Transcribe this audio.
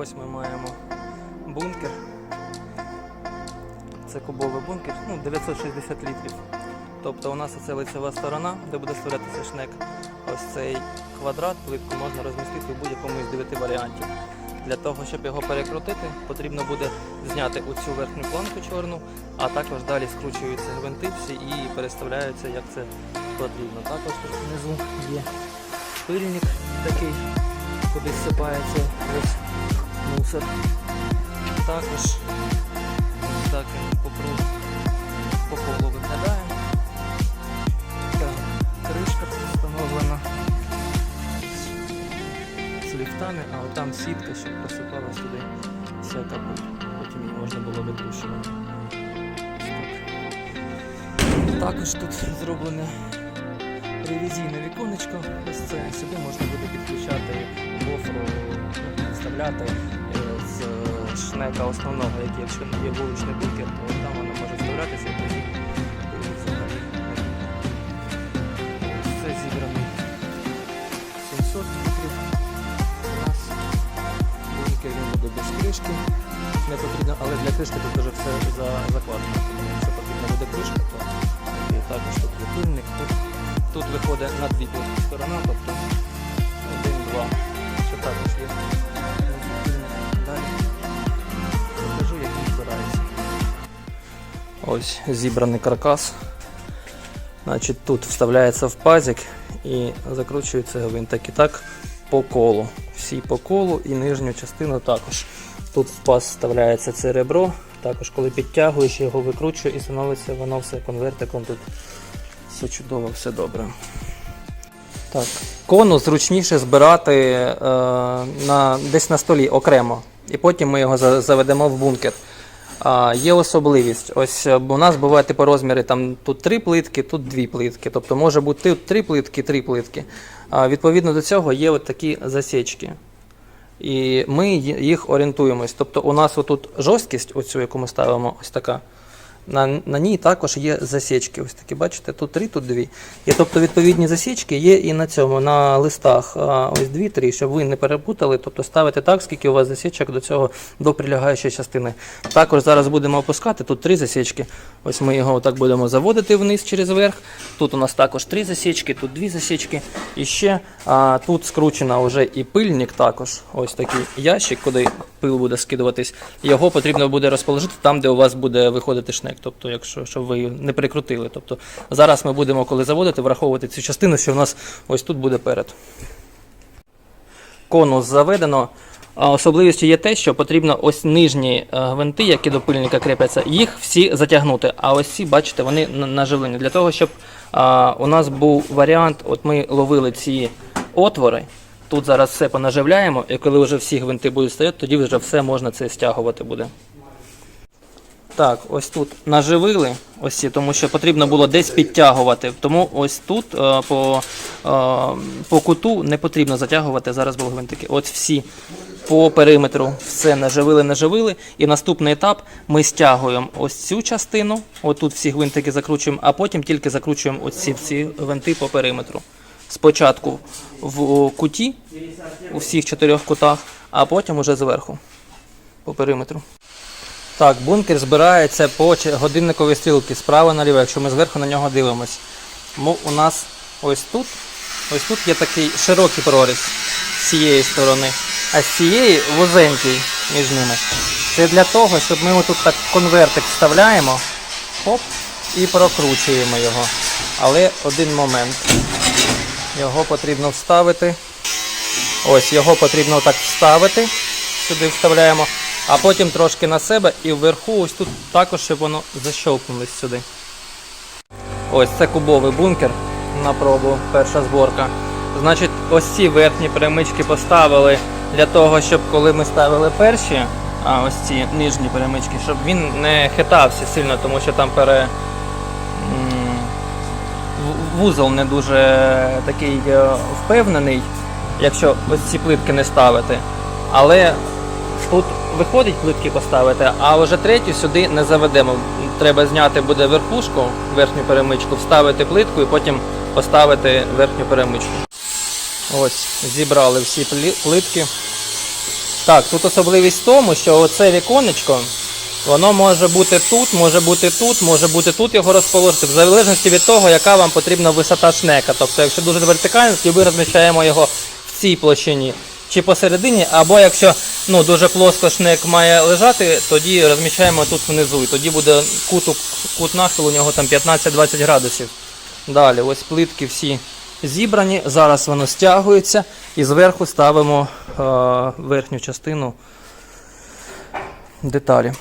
Ось ми маємо бункер. Це кубовий бункер, ну 960 літрів. Тобто у нас це лицева сторона, де буде створятися шнек. Ось цей квадрат плитку можна розмістити в будь-якому із дев'яти варіантів. Для того, щоб його перекрутити, потрібно буде зняти оцю верхню планку чорну, а також далі скручуються гвинти всі і переставляються, як це потрібно. Також тут внизу є пильник такий, куди зсипається весь мусор. Також так по колу виглядає. Так, кришка встановлена з ліфтами, а отам сітка, щоб просипалась туди всяка. Потім її можна було витрушувати. Також тут зроблене ревізійне віконечко. Ось це сюди можна буде підключати гофру, вставляти е, з шнека основного, який якщо є вуличний бункер, то там воно може вставлятися Це зібраний 700 літрів. У буде без кришки. Не потрібно, але для кришки тут вже все закладено. Якщо потрібна буде кришка, то також тут є пильник. Тут, виходить на дві плоски сторона, тобто один, два. Що також є. Далі покажу, як він збирається. Ось зібраний каркас. Значить, тут вставляється в пазик і закручується він так і так по колу. Всі по колу і нижню частину також. Тут в паз вставляється це ребро, також коли підтягуєш, його викручує і становиться воно все конвертиком. Тут все чудово, все добре. Так, конус зручніше збирати е, на, десь на столі окремо, і потім ми його за- заведемо в бункер. А, є особливість. Ось е, у нас буває типу розміри там тут три плитки, тут дві плитки. Тобто може бути тут три плитки, три плитки. А, відповідно до цього є от такі засічки. І ми їх орієнтуємось. Тобто у нас отут жорсткість, оцю, яку ми ставимо, ось така. На, на ній також є засічки. Ось такі, бачите, тут три, тут дві. І тобто відповідні засічки є і на цьому, на листах. Ось дві-три, щоб ви не перепутали. Тобто ставите так, скільки у вас засічок до цього до прилягаючої частини. Також зараз будемо опускати. Тут три засічки. Ось ми його отак будемо заводити вниз через верх. Тут у нас також три засічки, тут дві засічки. І ще а, тут скручена вже і пильник також. Ось такий ящик, куди пил буде скидуватись. Його потрібно буде розположити там, де у вас буде виходити шнек. Тобто, якщо щоб ви не прикрутили. Тобто зараз ми будемо, коли заводити, враховувати цю частину, що в нас ось тут буде перед. Конус заведено. Особливістю є те, що потрібно ось нижні е, гвинти, які до пильника кріпляться, їх всі затягнути. А ось ці, бачите, вони наживлені. Для того, щоб а, у нас був варіант, от ми ловили ці отвори. Тут зараз все понаживляємо, і коли вже всі гвинти будуть стояти, тоді вже все можна це стягувати буде. Так, ось тут наживили, ось ці, тому що потрібно було десь підтягувати. Тому ось тут е, по, е, по куту не потрібно затягувати зараз були гвинтики. От всі по периметру все наживили, наживили. І наступний етап ми стягуємо ось цю частину, отут всі гвинтики закручуємо, а потім тільки закручуємо ось ці всі гвинти по периметру. Спочатку в куті, у всіх чотирьох кутах, а потім уже зверху по периметру. Так, бункер збирається по годинниковій стрілці справа наліво, якщо ми зверху на нього дивимось. Мо- У нас ось тут, ось тут є такий широкий проріз з цієї сторони, а з цієї вузенький між ними. Це для того, щоб ми тут так конвертик вставляємо, хоп, і прокручуємо його. Але один момент. Його потрібно вставити. Ось його потрібно так вставити. Сюди вставляємо, а потім трошки на себе і вверху ось тут також, щоб воно защовкнулось сюди. Ось це кубовий бункер на пробу, перша зборка. Значить, ось ці верхні перемички поставили для того, щоб коли ми ставили перші, а ось ці нижні перемички, щоб він не хитався сильно, тому що там пере. вузол не дуже такий е, впевнений, якщо ось ці плитки не ставити. Але тут виходить плитки поставити, а вже третю сюди не заведемо. Треба зняти буде верхушку, верхню перемичку, вставити плитку і потім поставити верхню перемичку. Ось, зібрали всі плитки. Так, тут особливість в тому, що оце віконечко, воно може бути тут, може бути тут, може бути тут його розположити, в залежності від того, яка вам потрібна висота шнека. Тобто, якщо дуже вертикально, то ми розміщаємо його в цій площині чи посередині, або якщо ну, дуже плоско шнек має лежати, тоді розміщаємо тут внизу. І тоді буде кут, кут нахилу у нього там 15-20 градусів. Далі, ось плитки всі зібрані. Зараз воно стягується і зверху ставимо е, верхню частину деталі.